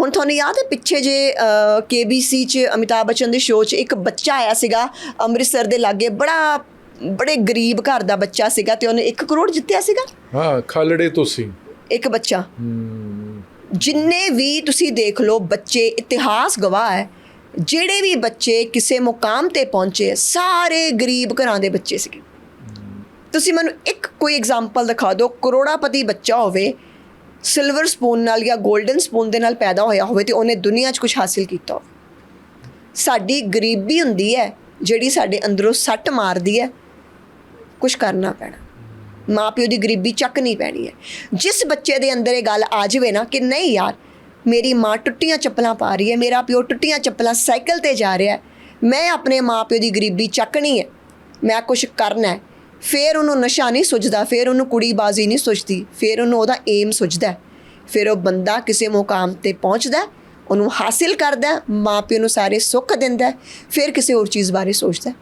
ਹੁਣ ਤੁਹਾਨੂੰ ਯਾਦ ਹੈ ਪਿੱਛੇ ਜੇ ਕੇਬੀਸੀ ਚ ਅਮਿਤਾਭ ਬੱਚਨ ਦੇ ਸ਼ੋਅ 'ਚ ਇੱਕ ਬੱਚਾ ਆਇਆ ਸੀਗਾ ਅੰਮ੍ਰਿਤਸਰ ਦੇ ਲਾਗੇ ਬੜਾ ਬੜੇ ਗਰੀਬ ਘਰ ਦਾ ਬੱਚਾ ਸੀਗਾ ਤੇ ਉਹਨੇ 1 ਕਰੋੜ ਜਿੱਤਿਆ ਸੀਗਾ। ਹਾਂ ਖਾਲੜੇ ਤੁਸੀਂ ਇੱਕ ਬੱਚਾ। ਜਿੰਨੇ ਵੀ ਤੁਸੀਂ ਦੇਖ ਲਓ ਬੱਚੇ ਇਤਿਹਾਸ ਗਵਾਹ ਹੈ ਜਿਹੜੇ ਵੀ ਬੱਚੇ ਕਿਸੇ ਮੁਕਾਮ ਤੇ ਪਹੁੰਚੇ ਸਾਰੇ ਗਰੀਬ ਘਰਾਂ ਦੇ ਬੱਚੇ ਸੀਗੇ। ਤੁਸੀਂ ਮੈਨੂੰ ਇੱਕ ਕੋਈ ਐਗਜ਼ਾਮਪਲ ਦਿਖਾ ਦਿਓ ਕਰੋੜਾਪਤੀ ਬੱਚਾ ਹੋਵੇ ਸਿਲਵਰ ਸਪੂਨ ਨਾਲ ਜਾਂ 골ਡਨ ਸਪੂਨ ਦੇ ਨਾਲ ਪੈਦਾ ਹੋਇਆ ਹੋਵੇ ਤੇ ਉਹਨੇ ਦੁਨੀਆ 'ਚ ਕੁਝ ਹਾਸਿਲ ਕੀਤਾ ਹੋਵੇ। ਸਾਡੀ ਗਰੀਬੀ ਹੁੰਦੀ ਹੈ, ਜਿਹੜੀ ਸਾਡੇ ਅੰਦਰੋਂ ਸੱਟ ਮਾਰਦੀ ਹੈ ਕੁਝ ਕਰਨਾ ਪੈਣਾ। ਮਾਪਿਓ ਦੀ ਗਰੀਬੀ ਚੱਕ ਨਹੀਂ ਪੈਣੀ ਹੈ। ਜਿਸ ਬੱਚੇ ਦੇ ਅੰਦਰ ਇਹ ਗੱਲ ਆ ਜਾਵੇ ਨਾ ਕਿ ਨਹੀਂ ਯਾਰ, ਮੇਰੀ ਮਾਂ ਟੁੱਟੀਆਂ ਚੱਪਲਾਂ ਪਾ ਰਹੀ ਹੈ, ਮੇਰਾ ਪਿਓ ਟੁੱਟੀਆਂ ਚੱਪਲਾਂ ਸਾਈਕਲ ਤੇ ਜਾ ਰਿਹਾ ਹੈ, ਮੈਂ ਆਪਣੇ ਮਾਪਿਓ ਦੀ ਗਰੀਬੀ ਚੱਕਣੀ ਹੈ, ਮੈਂ ਕੁਝ ਕਰਨਾ ਹੈ ਫਿਰ ਉਹਨੂੰ ਨਸ਼ਾ ਨਹੀਂ ਸੁਝਦਾ ਫਿਰ ਉਹਨੂੰ ਕੁੜੀਬਾਜ਼ੀ ਨਹੀਂ ਸੁਝਦੀ ਫਿਰ ਉਹਨੂੰ ਉਹਦਾ ਏਮ ਸੁਝਦਾ ਫਿਰ ਉਹ ਬੰਦਾ ਕਿਸੇ ਮੁਕਾਮ ਤੇ ਪਹੁੰਚਦਾ ਉਹਨੂੰ ਹਾਸਿਲ ਕਰਦਾ ਹੈ, ਮਾਪਿਓ ਨੂੰ ਸਾਰੇ ਸੁੱਖ ਦਿੰਦਾ ਫਿਰ ਕਿਸੇ ਹੋਰ ਚੀਜ਼ ਬਾਰੇ ਸੋਚਦਾ